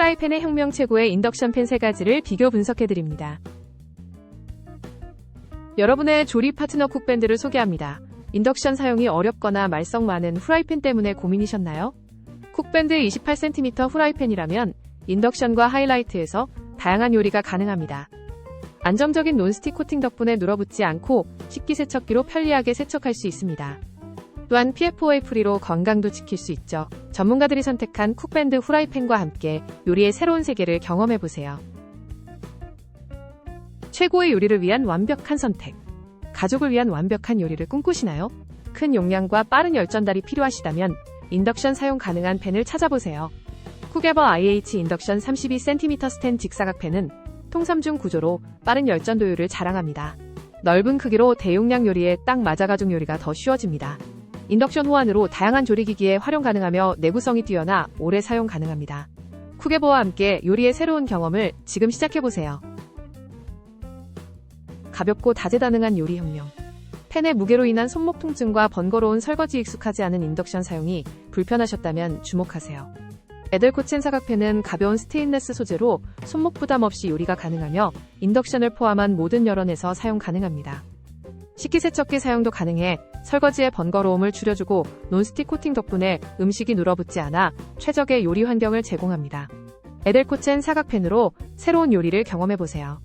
프라이팬의 혁명 최고의 인덕션 팬세 가지를 비교 분석해드립니다. 여러분의 조리 파트너 쿡밴드를 소개합니다. 인덕션 사용이 어렵거나 말썽 많은 후라이팬 때문에 고민이셨나요? 쿡밴드 28cm 후라이팬이라면 인덕션과 하이라이트에서 다양한 요리가 가능합니다. 안정적인 논스틱 코팅 덕분에 눌어붙지 않고 식기세척기로 편리하게 세척할 수 있습니다. 또한 PFOA 프리로 건강도 지킬 수 있죠. 전문가들이 선택한 쿡밴드 후라이팬과 함께 요리의 새로운 세계를 경험해보세요. 최고의 요리를 위한 완벽한 선택. 가족을 위한 완벽한 요리를 꿈꾸시나요? 큰 용량과 빠른 열전달이 필요하시다면 인덕션 사용 가능한 팬을 찾아보세요. 쿠게버 IH 인덕션 32cm 스텐 직사각 팬은 통삼중 구조로 빠른 열전 도율을 자랑합니다. 넓은 크기로 대용량 요리에 딱 맞아 가족 요리가 더 쉬워집니다. 인덕션 호환으로 다양한 조리기기에 활용 가능하며 내구성이 뛰어나 오래 사용 가능합니다. 쿠게버와 함께 요리의 새로운 경험을 지금 시작해보세요. 가볍고 다재다능한 요리 혁명. 팬의 무게로 인한 손목 통증과 번거로운 설거지 익숙하지 않은 인덕션 사용이 불편하셨다면 주목하세요. 에델코첸 사각팬은 가벼운 스테인레스 소재로 손목 부담 없이 요리가 가능하며 인덕션을 포함한 모든 여론에서 사용 가능합니다. 식기세척기 사용도 가능해 설거지의 번거로움을 줄여주고 논스틱 코팅 덕분에 음식이 눌어붙지 않아 최적의 요리 환경을 제공합니다. 에델코첸 사각팬으로 새로운 요리를 경험해보세요.